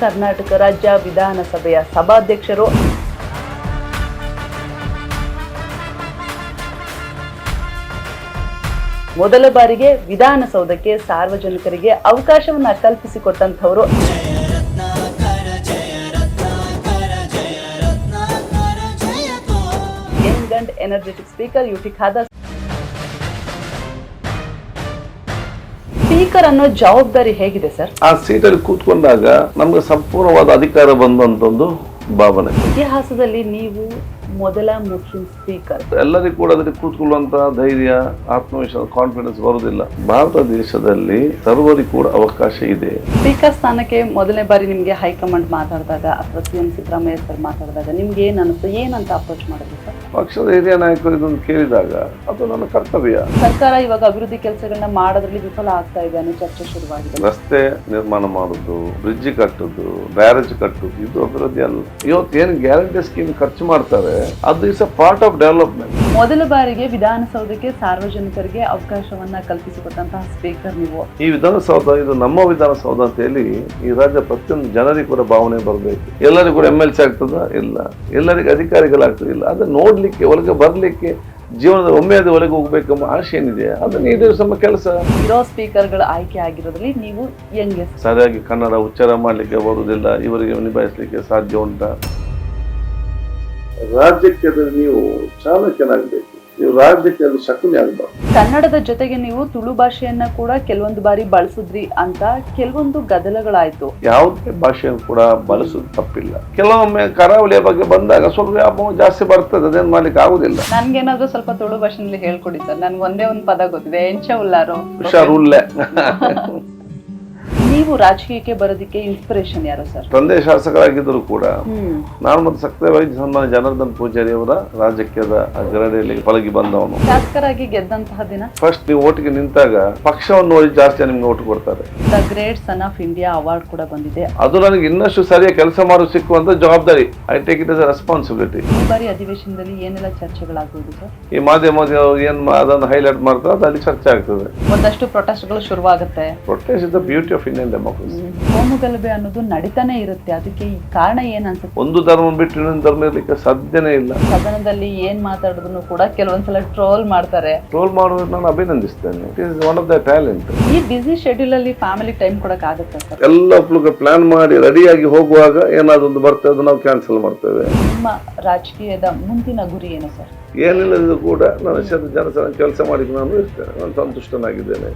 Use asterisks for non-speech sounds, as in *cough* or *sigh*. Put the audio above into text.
ಕರ್ನಾಟಕ ರಾಜ್ಯ ವಿಧಾನಸಭೆಯ ಸಭಾಧ್ಯಕ್ಷರು. ಮೊದಲ ಬಾರಿಗೆ ವಿಧಾನಸೌಧಕ್ಕೆ ಸಾರ್ವಜನಿಕರಿಗೆ ಅವಕಾಶವನ್ನ ಕಲ್ಪಿಸಿಕೊಟ್ಟಂತವರು energetic speaker UT Khader. Speaker ಅನ್ನೋ ಜವಾಬ್ದಾರಿ ಹೇಗಿದೆ ಸರ್ ಆ ಸೀಟಲ್ಲಿ ಕೂತ್ಕೊಂಡಾಗ ನಮ್ಗೆ ಸಂಪೂರ್ಣವಾದ ಅಧಿಕಾರ ಬಂದಂತ ಒಂದು ಭಾವನೆ. ಇತಿಹಾಸದಲ್ಲಿ ನೀವು ಮೊದಲ ಮುಸ್ಲಿಂ ಸ್ಪೀಕರ್ ಎಲ್ಲರಿಗೂ ಕೂಡ ಅದಕ್ಕೆ ಕೂತ್ಕೊಳ್ಳುವಂತಹ ಧೈರ್ಯ ಆತ್ಮವಿಶ್ವಾಸ ಕಾನ್ಫಿಡೆನ್ಸ್ ಬರುವುದಿಲ್ಲ. ಭಾರತ ದೇಶದಲ್ಲಿ ಸರ್ವರಿಗೂ ಕೂಡ ಅವಕಾಶ ಇದೆ. ಸ್ಪೀಕರ್ ಸ್ಥಾನಕ್ಕೆ ಮೊದಲನೇ ಬಾರಿ ನಿಮಗೆ ಹೈಕಮಾಂಡ್ ಮಾತಾಡಿದಾಗ ಅಥವಾ ಸಿ ಎಂ ಸಿದ್ದರಾಮಯ್ಯ ಸರ್ ಮಾತಾಡಿದಾಗ ನಿಮ್ಗೆ ಏನ್ ಅನಿಸ್ತು ಏನಂತ ಅಪ್ರೋಚ್ ಮಾಡಿದ್ರು ಪಕ್ಷದ ಹಿರಿಯ ನಾಯಕರು ಇದನ್ನು ಕೇಳಿದಾಗ ಅದು ನನ್ನ ಕರ್ತವ್ಯ. ಸರ್ಕಾರ ಇವಾಗ ಅಭಿವೃದ್ಧಿ ಕೆಲಸಗಳನ್ನ ಮಾಡೋದ್ರಲ್ಲಿ ವಿಫಲ ಆಗ್ತಾ ಇದೆ ಅನ್ನೋ ಚರ್ಚೆ ಶುರುವಾಗಿದೆ. ರಸ್ತೆ ನಿರ್ಮಾಣ ಮಾಡುದು ಬ್ರಿಡ್ಜ್ ಕಟ್ಟುದು ಬ್ಯಾರೇಜ್ ಕಟ್ಟುದು ಇದು ಅಭಿವೃದ್ಧಿ ಅಲ್ಲ. ಇವತ್ತು ಏನು ಗ್ಯಾರಂಟಿ ಸ್ಕೀಮ್ ಖರ್ಚು ಮಾಡ್ತಾರೆ ಅದು is a part of development ಮೊದಲ ಬಾರಿಗೆ ವಿಧಾನಸೌಧಕ್ಕೆ ಸಾರ್ವಜನಿಕರಿಗೆ ಅವಕಾಶವನ್ನ ಕಲ್ಪಿಸಿಕೊಟ್ಟಂತಹ ಸ್ಪೀಕರ್ ನೀವು. ಈ ವಿಧಾನಸೌಧ ಇದು ನಮ್ಮ ವಿಧಾನಸೌಧ ಅಂತ ಹೇಳಿ ಈ ರಾಜ್ಯ ಪ್ರತಿಯೊಂದು ಜನರಿಗೂ ಕೂಡ ಭಾವನೆ ಬರಬೇಕು. ಎಲ್ಲರಿಗೂ ಕೂಡ ಎಂ ಎಲ್ ಸಿ ಆಗ್ತದ? ಇಲ್ಲ. ಎಲ್ಲರಿಗೂ ಅಧಿಕಾರಿಗಳಾಗ್ತದೆ? ಇಲ್ಲ. ಅದನ್ನ ನೋಡ್ಲಿಕ್ಕೆ ಒಳಗೆ ಬರಲಿಕ್ಕೆ ಜೀವನದ ಒಮ್ಮೆ ಅದು ಒಳಗೆ ಹೋಗ್ಬೇಕೆಂಬ ಆಶೆ ಏನಿದೆ ಅದನ್ನ ಇದು ನಮ್ಮ ಕೆಲಸ. ಇರೋ ಸ್ಪೀಕರ್ಗಳ ಆಯ್ಕೆ ಆಗಿರೋದ್ರಲ್ಲಿ ನೀವು ಹೆಂಗೆ ಸರಿಯಾಗಿ ಕನ್ನಡ ಉಚ್ಚಾರ ಮಾಡಲಿಕ್ಕೆ ಬರುವುದಿಲ್ಲ ಇವರಿಗೆ ನಿಭಾಯಿಸಲಿಕ್ಕೆ ಸಾಧ್ಯ ಉಂಟ. ರಾಜ್ಯಕ್ಕೆ ನೀವು ಚಾಲಕನಾಗಬೇಕು. ನೀವು ರಾಜ್ಯಕ್ಕೆ ಅದು ಶಕುನಿ ಆಗಬಾರ್ದು. ಕನ್ನಡದ ಜೊತೆಗೆ ನೀವು ತುಳು ಭಾಷೆಯನ್ನ ಕೂಡ ಕೆಲವೊಂದು ಬಾರಿ ಬಳಸಿದ್ರಿ ಅಂತ ಕೆಲವೊಂದು ಗದಲಗಳಾಯ್ತು ಯಾವುದೇ ಭಾಷೆಯನ್ನು ಕೂಡ ಬಳಸೋದು ತಪ್ಪಿಲ್ಲ. ಕೆಲವೊಮ್ಮೆ ಕರಾವಳಿಯ ಬಗ್ಗೆ ಬಂದಾಗ ಸ್ವಲ್ಪ ವ್ಯಾಪಕ ಜಾಸ್ತಿ ಬರ್ತದೆ ಅದೇನು ಮಾಡ್ಲಿಕ್ಕೆ ಆಗುದಿಲ್ಲ. ನನ್ಗೇನಾದ್ರೂ ಸ್ವಲ್ಪ ತುಳು ಭಾಷೆನಲ್ಲಿ ಹೇಳ್ಕೊಡಿ ಸರ್. ನನ್ಗೆ ಒಂದೇ ಒಂದು ಪದ ಗೊತ್ತಿದೆ ಎಂಚ ಹುಷಾರು ಹುಷಾರುಲ್ಲೆ *laughs* ನೀವು ರಾಜಕೀಯಕ್ಕೆ ಬರೋದಕ್ಕೆ ಇನ್ಸ್ಪಿರೇಷನ್ ಯಾರು ಸರ್? ತಂದೆ ಶಾಸಕರಾಗಿದ್ದರೂ ಕೂಡ ನಾನು ಮತ್ತು ಸಕ್ರಿಯವಾಗಿ ಸನ್ಮಾನ ಜನಾರ್ದನ್ ಪೂಜಾರಿ ಅವರ ರಾಜಕೀಯದ ಅಗ್ರಣಿಯಲ್ಲಿ ಪಳಗಿ ಬಂದವನು. ಶಾಸಕರಾಗಿ ಗೆದ್ದಂತಹ ದಿನ? ಫಸ್ಟ್ ನೀವು ಓಟಿಗೆ ನಿಂತಾಗ ಪಕ್ಷವನ್ನು ನೋಡಿ ಜಾಸ್ತಿ ನಿಮ್ಗೆ ಓಟು ಕೊಡ್ತಾರೆ. The great son of India award ಕೂಡ ಬಂದಿದೆ. ಅದು ನನಗೆ ಇನ್ನಷ್ಟು ಸರಿಯಾಗಿ ಕೆಲಸ ಮಾಡೋ ಸಿಕ್ಕುವಂತ ಜವಾಬ್ದಾರಿ. I take it as responsibility ಈ ಬಾರಿ ಅಧಿವೇಶನದಲ್ಲಿ ಏನೆಲ್ಲ ಚರ್ಚೆಗಳಾಗುವುದು ಸರ್? ಈ ಮಾಧ್ಯಮ ಏನ್ ಅದನ್ನು ಹೈಲೈಟ್ ಮಾಡ್ತಾರೆ ಅದು ಅಲ್ಲಿ ಚರ್ಚೆ ಆಗ್ತದೆ. ಒಂದಷ್ಟು ಪ್ರೊಟೆಸ್ಟ್ಗಳು ಶುರುವಾಗುತ್ತೆ. Protest is the beauty of Indian democracy ಕೋಮುಗಲಭೆ ಅನ್ನೋದು ನಡೀತಾನೆ ಇರುತ್ತೆ. ಅದಕ್ಕೆ ಈ ಕಾರಣ ಏನಂತ ಒಂದು ಧರ್ಮ ಬಿಟ್ಟು ಇನ್ನೊಂದು ಧರ್ಮ ಇರಲಿಕ್ಕೆ ಸಾಧ್ಯನೇ ಇಲ್ಲ. ಸದನದಲ್ಲಿ ಏನ್ ಮಾತಾಡಿದ್ರು ಕೂಡ ಕೆಲವೊಂದ್ಸಲ ಟ್ರೋಲ್ ಮಾಡ್ತಾರೆ. ಟ್ರೋಲ್ ಮಾಡೋದು ನಾನು ಅಭಿನಂದಿಸ್ತೇನೆ. It is one of the talent ಈ ಬಿಸಿ ಶೆಡ್ಯೂಲ್ ಅಲ್ಲಿ ಫ್ಯಾಮಿಲಿ ಟೈಮ್ ಕೊಡಕ್ ಆಗುತ್ತೆ ಸರ್ ಎಲ್ಲ ಪ್ಲಾನ್ ಮಾಡಿ ರೆಡಿಯಾಗಿ ಹೋಗುವಾಗ ಏನಾದ್ರು ಒಂದು ಬರ್ತದೆ ಅದು ನಾವು ಕ್ಯಾನ್ಸಲ್ ಮಾಡ್ತೇವೆ. ನಿಮ್ಮ ರಾಜಕೀಯದ ಮುಂದಿನ ಗುರಿ ಏನು ಸರ್ ಏನಿಲ್ಲದಿದ್ರು ಕೂಡ ನಾನು ಜನ ಕೆಲಸ ಮಾಡಿ ನಾನು ಇರ್ತೇನೆ. ನಾನು ಸಂತುಷ್ಟನಾಗಿದ್ದೇನೆ.